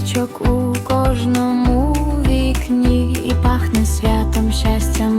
свічок у кожному вікні і пахне святом щастям.